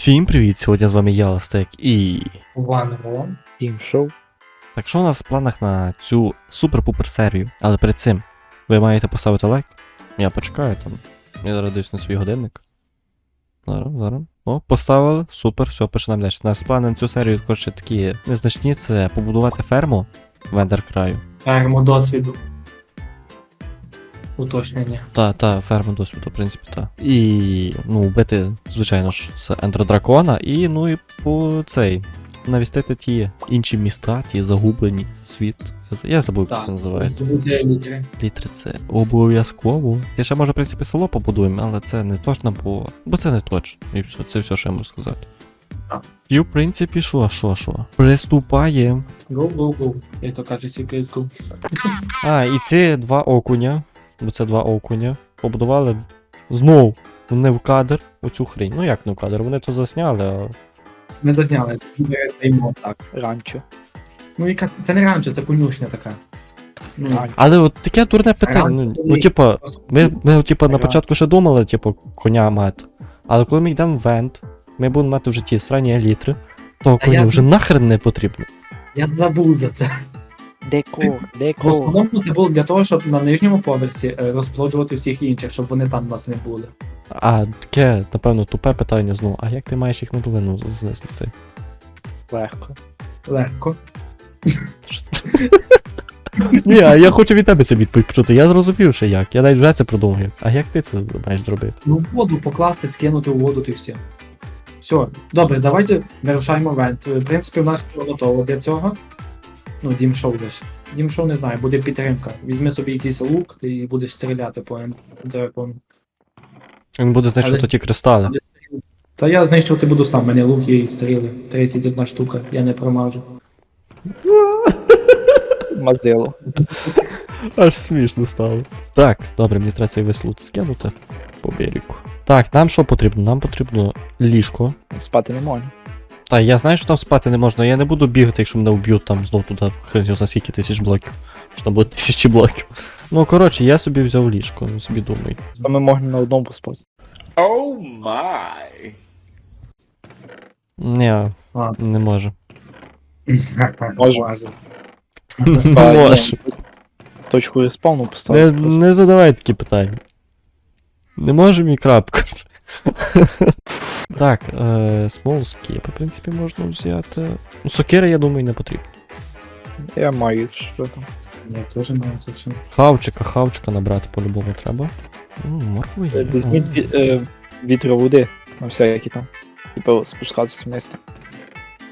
Всім привіт! Сьогодні з вами я, Ластек, і. One One. Тім шоу. Так що у нас в планах на цю супер-пупер серію? Але перед цим ви маєте поставити лайк. Я почекаю там. Я зараз дивлюсь на свій годинник. Зараз, зараз. О, поставили. Супер, все, починаємо далі. Наш план на цю серію також ще такі незначні це побудувати ферму в Ендеркраю. Ферму досвіду. Уточнення. Та, та, ферму досвіду, в принципі, та. І, ну, вбити, звичайно ж, це ендродракона, і, ну, і по цей. Навістити ті інші міста, ті загублені світ. Я забув, як це називають. Здобути літери. Літри це обов'язково. Я ще може, в принципі, село побудуємо, але це не точно, бо. Бо це не точно. І все, це все, що я можу сказати. Так. І в принципі, що, що, що? Приступаємо. Go, go, go. Як то каже, CSGO. А, і ці два окуня, бо це два окуня, побудували знов не в кадр оцю хрень. Ну як не в кадр, вони то засняли, а. Ми зазняли. Даємо так. Ранчо. Ну, яка це, це не ранчо, це конюшня така. Ну, Ранчо. Але от таке дурне питання. Ну, ну типа, ми, ми типа, на початку ще думали, типу, коня мати. Але коли ми йдемо в вент, ми будемо мати вже ті срані елітри, то я вже з- нахрен не потрібно. Я забув за це. Деко, В деко. основному це було для того, щоб на нижньому поверсі е, розплоджувати всіх інших, щоб вони там у нас не були. А таке, напевно, тупе питання знову. А як ти маєш їх на долину знести? Легко. Легко. Ні, а я хочу від тебе це відповідь почути. Я зрозумів, що як. Я навіть вже це продумав. А як ти це маєш зробити? Ну, в воду покласти, скинути у воду і все. Все. Добре, давайте вирушаємо вент. В принципі, в нас все готово для цього. Ну, Дім Шоу лише. Дім Шоу не знаю, буде підтримка. Візьми собі якийсь лук і будеш стріляти по дракону. Він буде Але- ті кристали. Та я знищувати буду сам, мене лук є і стріли. 31 штука, я не промажу. Мазило. Аж смішно стало. Так, добре, мені треба цей весь лут скинути по берегу. Так, нам що потрібно? Нам потрібно ліжко. Спати не можна. Та я знаю, що там спати не можна, я не буду бігати, якщо мене вб'ють там знов туди, хрен його знає скільки тисяч блоків. Що там буде тисячі блоків. Ну, коротше, я собі взяв ліжко, собі думаю. А ми можемо на одному поспати. Oh my. Ні, А. не може. Може. Може. Не може. Точку респауну Не, поставити. не задавай такі питання. Не можемо і крапку. Так, е, смолски, в принципі, можна взяти. Ну, сокири, я думаю, не потрібно. Я маю що там. Ні, теж маю це все. Хавчика, хавчика набрати по-любому треба. М, Морква є. Візьміть ві- е, вітро води. На всякі там. Типу спускатися в місто.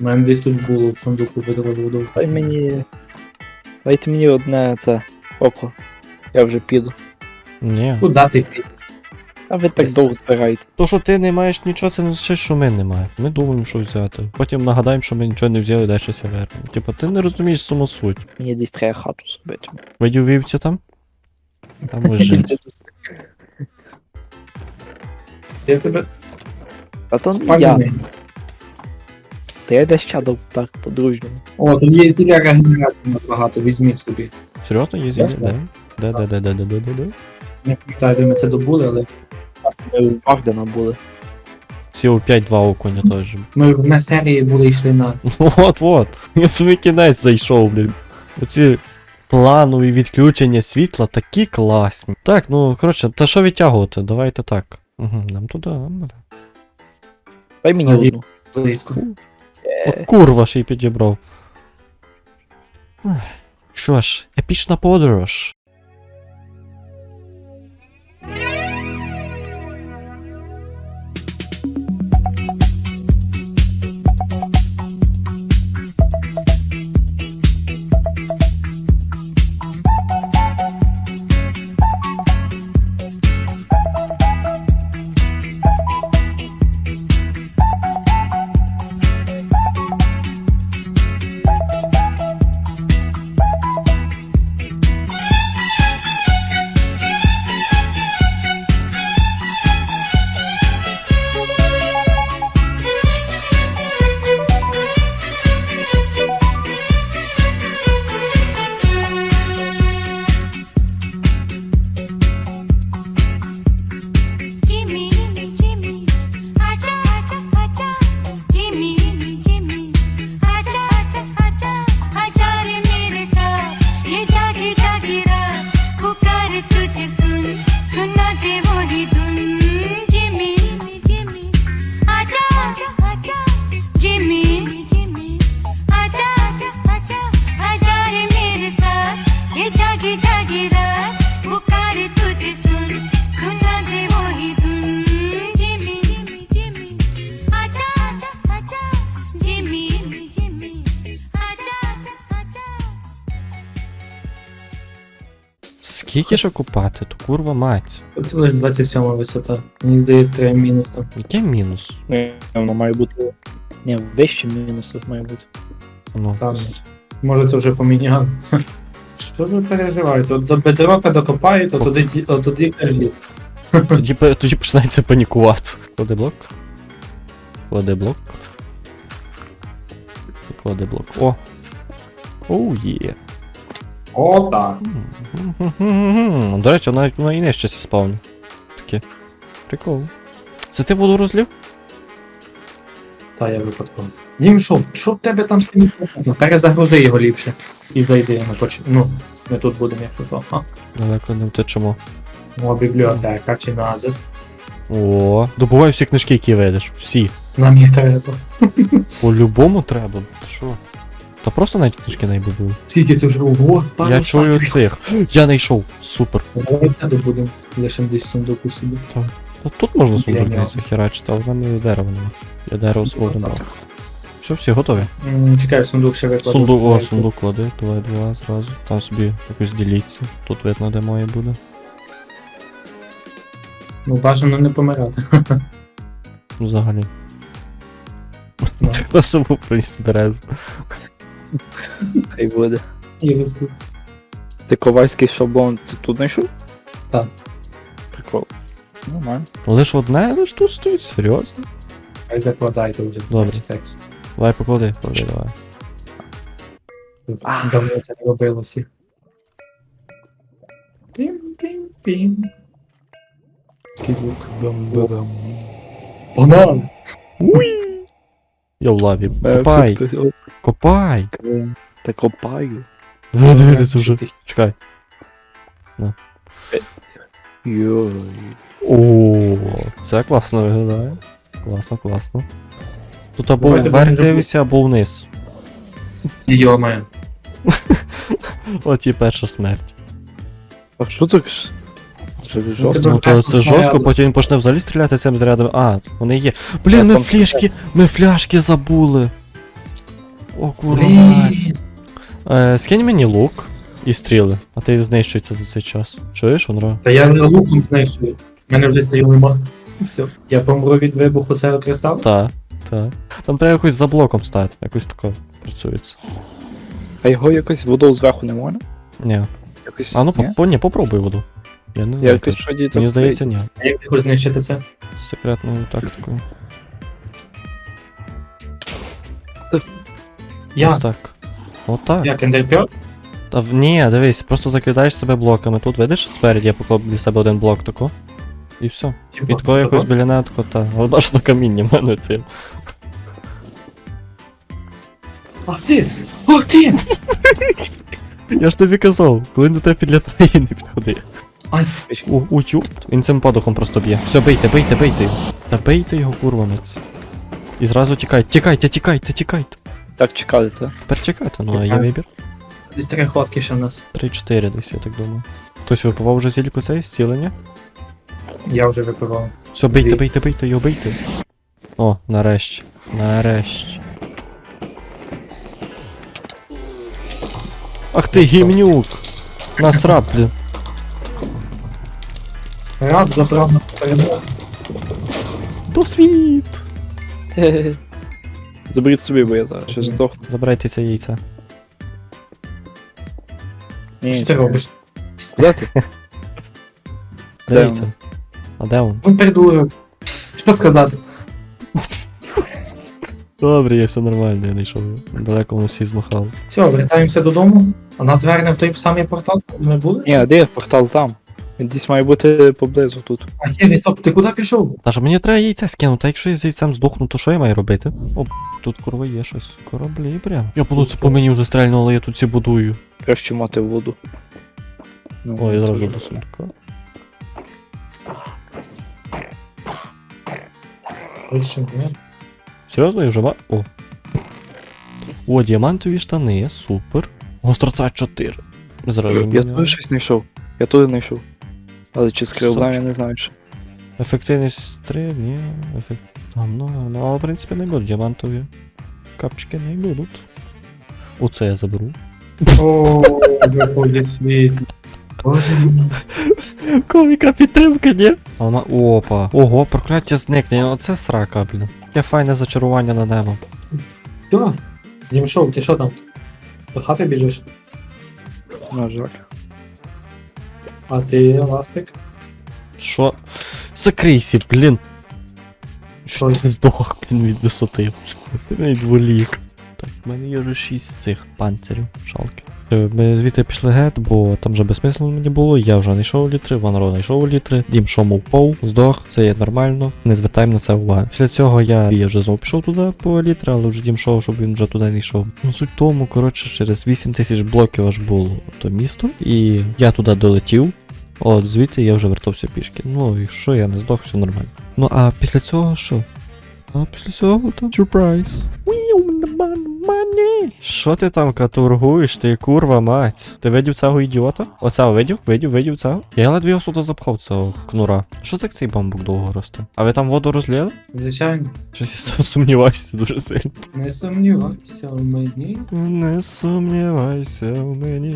У мене десь тут було в сундуку видало воду. Дай мені. Дайте мені одне це око. Я вже піду. Ні. Куди ти підеш? А ви так довго збираєте. То, що ти не маєш нічого, це не означає, що ми не маємо. Ми думаємо, що взяти. Потім нагадаємо, що ми нічого не взяли, далі все вернемо. Типа, ти не розумієш саму суть. Мені десь треба хату зробити. Видів вівці там? Там ось жить. Я тебе А то я. спальний. Та я десь чадав так по-дружньому. О, тут є ціля регенерації у нас багато, візьміть собі. Серйозно є зілля? Ясно. Де? Де, де, де, де, де, де, де? Не пам'ятаю, де ми це добули, але Ми у Вардена були. Ці о 5-2 окуня теж. ми в на серії були йшли на. От, от. Я в свій кінець зайшов, блін. Оці планові відключення світла такі класні. Так, ну коротше, та що відтягувати? Давайте так. Угу, нам туди, бля. Дай мені одну. близько. О, курва ще й підібрав. Що ж, епічна подорож. Скільки ще купати? То курва мать. Це лише 27 висота. Мені здається, треба мінусом. Який мінус? Ні, воно має бути. Ні, вище мінусів має бути. Ну. Там. Може це вже поміняли. Що ви переживаєте? От до бедрока докопаєте, то тоді, то тоді кажіть. Тоді, пе- тоді починаєте панікувати. Клади блок. Клади блок. Клади блок. О! Оу є. О, так. До речі, навіть вона і нижче сі спавню. Таке. Прикол. Це ти воду розлив? Та я випадково. Дім, що, що в тебе там стоїть? Ну, перезагрузи його ліпше. І зайди на поч... Ну, ми тут будемо як то. А, Далеко не втечемо. о, бібліотека чи назис. О, добувай всі книжки, які видиш. Всі. Нам їх треба. По-любому треба. Ти Що? Та просто навіть книжки найби були. Скільки це вже ого, пару Я чую шахів. цих. Я знайшов. Супер. Давайте добудемо. Лишимо десь сундуку собі. Ну, тут можна сундук не херачити, але в мене дерева нема. Я дерево свого не брав. Все, всі готові. М, Чекай, сундук ще викладу. Сундук, о, сундук клади, давай два зразу. Там собі якось діліться. Тут видно, де моє буде. Ну, бажано не помирати. Взагалі. Ну. Це хто собі приніс березу. Хай буде. І ресурс. Ти ковальський шаблон це тут знайшов? Так. Прикол. Нормально. Лиш одне, лиш тут стоїть, серйозно. Хай закладайте вже. Добре. текст. Давай поклади, поклади, давай. Давно це не робилося. Пім-пім-пім. Такий звук. Бам-бам. Банан! Уй! Я в лаві. Е, Копай, копай. Та копаю. Диви, вже. Чекай. Йой. О, це класно виглядає. Класно, класно. Тут або Давайте вверх дивишся, або вниз. Йоме. От і перша смерть. А що так? ж? Це Ну, жорстко. тебе- Ну то це жорстко, потім він почне взагалі стріляти цим зарядом. А, вони є. Блін, ми флішки, ми фляшки забули. О, курва. Е, скинь мені лук і стріли, а ти знищується за цей час. Чуєш, Онро? Та я не луком знайшов. У мене вже стріл нема. Все. Я помру від вибуху цього кристалу? Та, та. Там треба якось за блоком стати, якось тако працюється. А його якось водою зверху не можна? Ні. Якось. А ну по, по, ні, попробуй воду. Я не знаю. точно. вроді Мені здається, ні. А як ти хочеш знищити це? З секретною тактикою. Ось Я. так. Отак. Як ендерпьот? Та в ні, дивись, просто закидаєш себе блоками. Тут видиш спереді, я поклав для себе один блок тако. І все. І тако якось біля тако, та. Але бачно каміння в мене цим. Ах ти! Ах ти! Я ж тобі казав, коли до тебе підлітає, не підходи. Ай, У, у, тю. Він цим подухом просто б'є. Все, бийте, бийте, бийте його. Та бийте його курвами. ц. І зразу тікайте, тікайте, тікайте, тікайте. Так чекали, так? Тепер чекайте, ну а є вибір. десь три ходки ще в нас. 3-4 десь, я так думаю. Хтось випивав вже зільку цей зцілення? Я вже випивав. Все, бийте, Дві. бийте, бийте, його бийте. О, нарешті. Нарешті. Ах ти, гімнюк! Насрап, блін. Раб забрав на перемогу. Досвід! Хе-хе. Заберіть собі, бо я зараз ще здохну. Забирайте це яйце. Ні, Що ти робиш? Куди ти? Де Де яйце? А де він? Он придурок. Що сказати? Добре, є все нормально, я знайшов. Далеко воно всі змахали. Все, вертаємося додому. А нас верне в той самий портал, де ми були? Ні, а де портал там? Він десь має бути поблизу тут. А є, стоп, ти куди пішов? Та ж мені треба яйце скинути, а якщо я з яйцем здохну, то що я маю робити? О, тут курва є щось. Кораблі прям. Я буду це по мені вже стрельнуло, але я тут ці будую. Краще мати воду. Ну, Ой, це зразу до сундука. Серйозно, я вже ма. О. О, діамантові штани, супер. Гостроца 4. Зразу Я міняю. тут щось знайшов. Я тут знайшов. Але чи з я не знаю ще. Ефективність 3, ні. Ефект... Гамно, гамно. Але в принципі не будуть діамантові. Капчики не будуть. Оце я заберу. О, виходить світ. Коміка підтримка, ні? Алма. Опа. Ого, прокляття зникнення. Оце срака, блін. Яке файне зачарування на небо. Що? Дім шоу, ти що там? До хати біжиш? На жаль. А ти ластик? Що? Закрийся, блін. Що ти здох, блін, від висоти. Ти не відволік. Так, в мене є вже 6 цих панцирів, шалки. Е, Ми звідти пішли гет, бо там вже безсмислено мені було, я вже не йшов у літри, Ван Ро не йшов у літри, дім шому впав, здох, це є нормально, не звертаємо на це уваги. Після цього я, я вже знову пішов туди по літри, але вже дім шов, щоб він вже туди не йшов. Ну суть в тому, коротше, через 8 тисяч блоків аж було то місто, і я туди долетів. От, звідти я вже вертався пішки. Ну і що, я не здох, все нормально. Ну а після цього що? А після цього там сюрприз. Що ти там катургуєш, ти курва мать? Ти видів цього ідіота? Оцього видів? Видів, видів цього? Я ледве його сюди запхав цього кнура. Що так цей бамбук довго росте? А ви там воду розлили? Звичайно, Щось я сумніваюся дуже сильно. не сумнівайся в мені. Не сумнівайся в мені.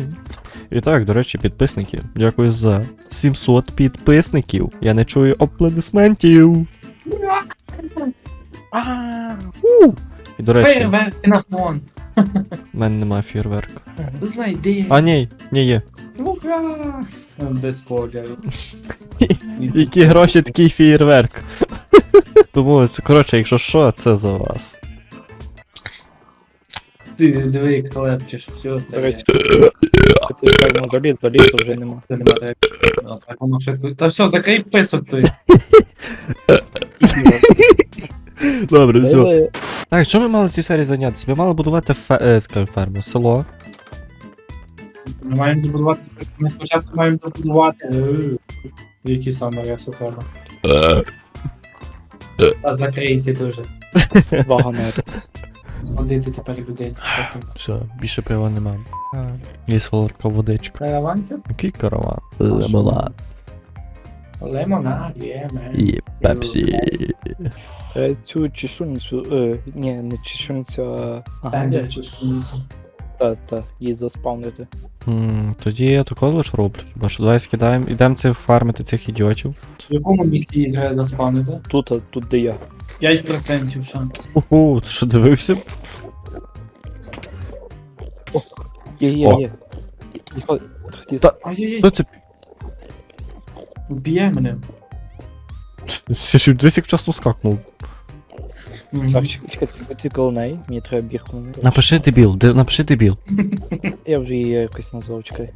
І так, до речі, підписники, дякую за 700 підписників. Я не чую аплодисментів. У! І до речі, Фейерверки на фон. в мене немає фейерверка. Знайди. А ні, ні є. Ура! Без кольору. Які гроші, такий фейерверк. Тому, це, коротше, якщо що, це за вас. Ти диви, як лепчеш, все До остальне. речі, ти певно заліз, заліз, вже нема. Це нема так. Ну, так воно швидко. Та все, закрий писок той. Добре, все. Так, що ми мали в цій серії зайнятися? Ми мали будувати фе... е, скажу, ферму, село. Ми маємо добудувати. Ми спочатку маємо добудувати. е, Які саме ресу треба. Та закрийся ти вже. вагонер. Сходити тепер людей. Все, більше пива нема. Є солодка водичка. Караванки? Який караван? Лимонад. Лимонад, є, мен. І пепсі. Е, Цю чешуницю, е, ні, не чешуницю, а... Ага, Пенджер чи шуницю. та, та, її заспавнити. М, Тоді я тако лиш роблю. Хіба що давай скидаємо. Ідемо це фармити цих ідіотів. В якому місці її треба заспавнити? Тут, а тут де я. 5% шанс. Уху, ти що дивився? Є, є, О. є. Та- Ай-яй-яй, Хто це? Вб'є мене. Ще ж дивись, як часто скакнув. Так, чекай, чекай, ти- поцікав неї, мені треба бірку. Напиши дебіл, де, напиши дебіл. Я вже її якось назвав, чекай.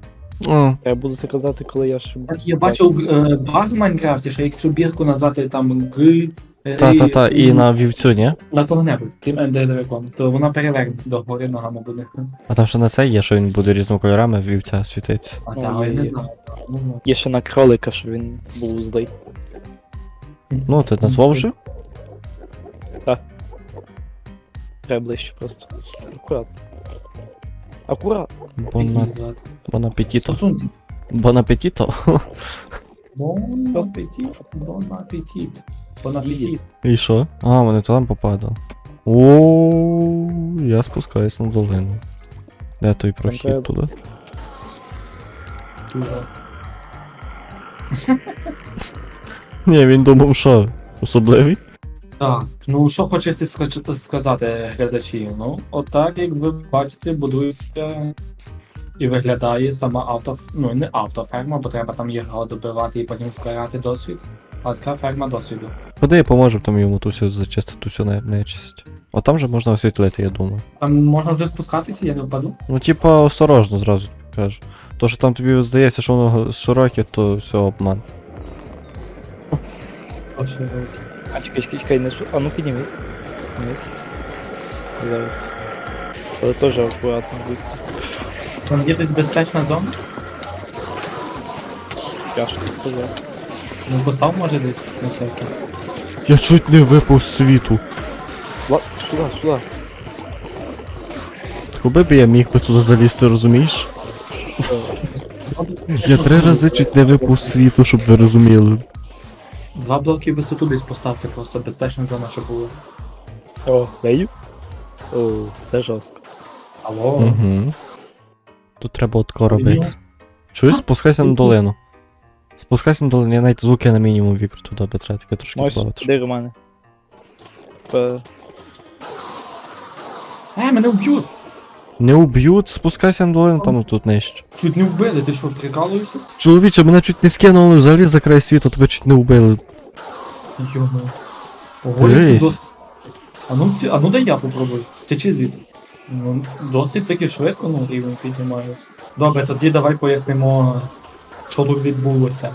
О, Я буду це казати, коли я ще... Так, Я бачив е, баг в Майнкрафті, що якщо бірку назвати там Г. та-та-та, і на вівцю, ні? на кого-небудь, крім Ender то вона перевернеться до гори ногами буде. А там ще на це є, що він буде різними кольорами, вівця світиться. А це, я не знаю. Є ще на кролика, що він був злий. Ну, ти назвав вже? Треба ближче просто. Акуратно. Акуратно. Бон, бон апетіто. Бон апетіто. Бон апетит, бон апетит. Бон апетит. І що? А, вони там попадали. О, я спускаюсь на долину. Де той прохід туди? Ні, він думав, що особливий. Так, ну що хочеться ска- сказати глядачі? Ну, отак, як ви бачите, будується і виглядає сама авто, ну не автоферма, бо треба там його добивати і потім збирати досвід. А така ферма досвіду. Ходи, я поможу там йому ту всю зачистити ту всю не- нечисть. От там же можна освітлити, я думаю. Там можна вже спускатися, я не впаду. Ну, типа, осторожно зразу кажу. То, що там тобі здається, що воно широке, то все обман. О, руки. А чекай, чекай, чекай, не су- А ну піднімись. Піднімись. Зараз. Але теж акуратно будь. Там є десь безпечна зона? Тяжко сказати. Ну постав може десь на всякий. Я чуть не випав з світу. Ла, сюди, сюди. Коли б я міг би туди залізти, розумієш? Я три рази чуть не випав з світу, щоб ви розуміли. Два блоки висоту десь поставте, просто безпечна зона, щоб було. О, вейю? О, це жорстко. Алло. Угу. Тут треба отко робити. Чуєш, спускайся на долину. Спускайся на долину, я навіть звуки на мінімум вікру туди, бо треба таке трошки Можеш, плавати. Романе? По... Е, мене вб'ють! Не уб'ють, спускайся на долину, там тут нижче. Чуть не вбили, ти що, прикалуєшся? Чоловіче, мене чуть не скинули взагалі за край світу, тебе чуть не вбили. Йоно. Ого, Дивись. дос- А ну, а ну дай я попробую. Течи звідти. Ну, досить таки швидко, ну, рівень піднімають. Добре, тоді давай пояснимо, що тут відбулося.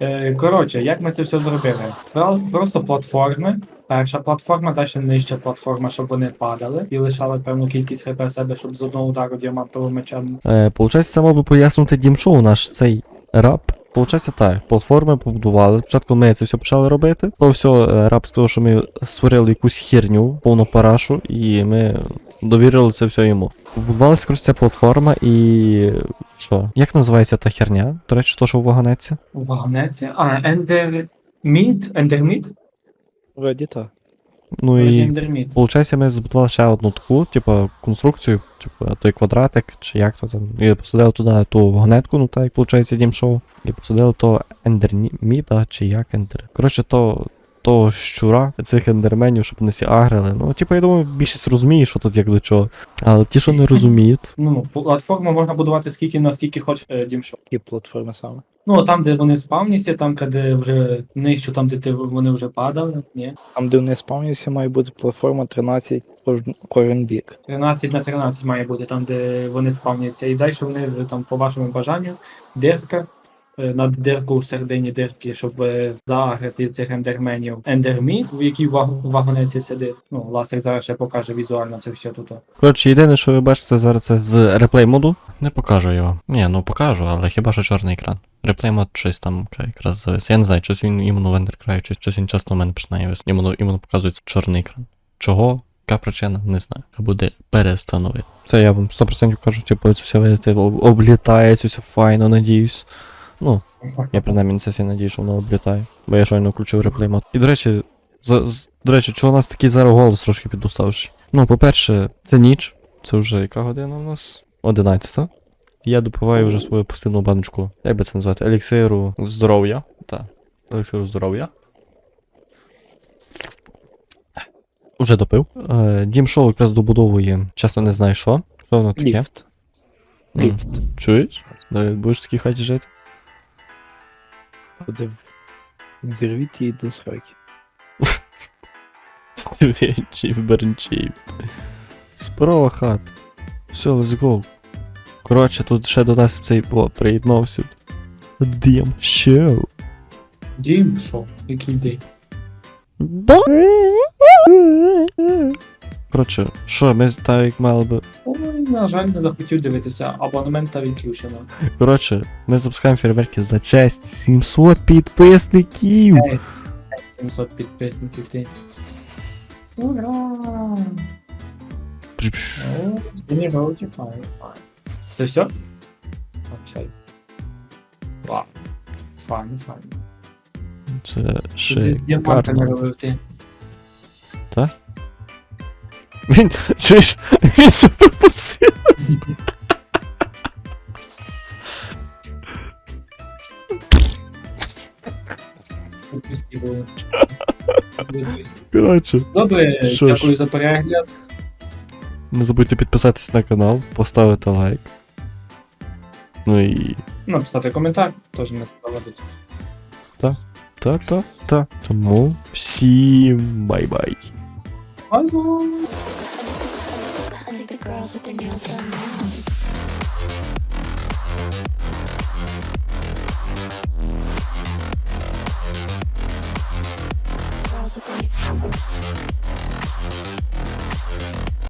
Е, коротше, як ми це все зробили? Просто платформи. Перша платформа, далі нижча платформа, щоб вони падали і лишали певну кількість хп себе, щоб з одного удару діамантовим мечем. Е, получається, це мав би пояснити дімшоу наш цей раб. Получається так, платформи побудували. Спочатку ми це все почали робити. То все, е, раб сказав, що ми створили якусь херню, повну парашу, і ми довірили це все йому. Побудувалася ця платформа і. Що? Як називається та херня? До речі, то, що в вагонеці? У вагонеці. А, Ендермід? Ендермід? Вроді так. Ну і Ендермід. Получається, ми збудували ще одну таку, типу, конструкцію, типу, той квадратик, чи як то там. І посадили туди ту вагонетку, ну так як виходить дім шоу. І посадили то ендерміда, чи як ендер. Коротше, то. Того щура цих ендерменів, щоб вони всі агрили. Ну, типу, я думаю, більшість розуміє, що тут як до чого. Але ті, що не розуміють, Ну, платформу можна будувати скільки наскільки хочеш е, дімшо. Які платформи саме. Ну, там, де вони спавняться, там, де вже нижче, там, де ти, вони вже падали, ні. Там, де вони спавняться, має бути платформа 13 кожен, кожен бік. 13 на 13 має бути там, де вони спавняться. І далі вони вже там по вашому бажанню, дирка. Е, Над дирку в середині дирки, щоб е, заагрити цих ендерменів. Ендермід, в якій ваг- вагонеці сидить. Ну, Ластик зараз ще покаже візуально це все тут. Коротше, єдине, що ви бачите зараз це з реплей моду. Не покажу його. Ні, ну покажу, але хіба що чорний екран. Реплей мод щось там якраз завис. Я не знаю, щось він іменно в Ендеркраї, щось, щось він часто у мене починає вис. Іменно, іменно показується чорний екран. Чого? Яка причина? Не знаю. Буде перестановити. Це я вам 100% кажу, типу, це все видите, облітає, це все файно, надіюсь. Ну, я принаймні на це всі надію, що воно облітає. Бо я щойно включив реплей мод. І до речі, за, з- до речі, чого у нас такий зараз голос трошки підуставший? Ну, по-перше, це ніч. Це вже яка година у нас? 11. Я допиваю вже свою постійну баночку. Як би це назвати? Еліксиру здоров'я. Так. Еліксиру здоров'я. Уже допив. Е, Дім шоу якраз добудовує. Чесно не знаю що. Що воно таке? Ліфт. Ліфт. Чуєш? Будеш в такій хаті жити? Буде зірвіть її до сроки. Стивенчів, бернчів. Справа хат. Все, let's go. Коротше, тут ще до нас цей о, приєднався. Дім шоу. Дім, що? Який день? Коротше, що, ми так як мали би. Ой, на жаль, не захотів дивитися, абонемента відключено. Коротше, ми запускаємо фейерверки за честь 700 підписників. 700 підписників ти. Ура! Мені жовті. Це все? Вау. Файно, файно. Це Ти з діамантами робив ти. Він, чуєш, він себе пропустив. Коротше, Добре, Що ж. дякую за перегляд. не забудьте підписатись на канал, поставити лайк. Ну і Написати коментар, теж не заводить. та-та-та. Тому всім бай-бай. Бай-бай! Girls with their nails done now. Girls with their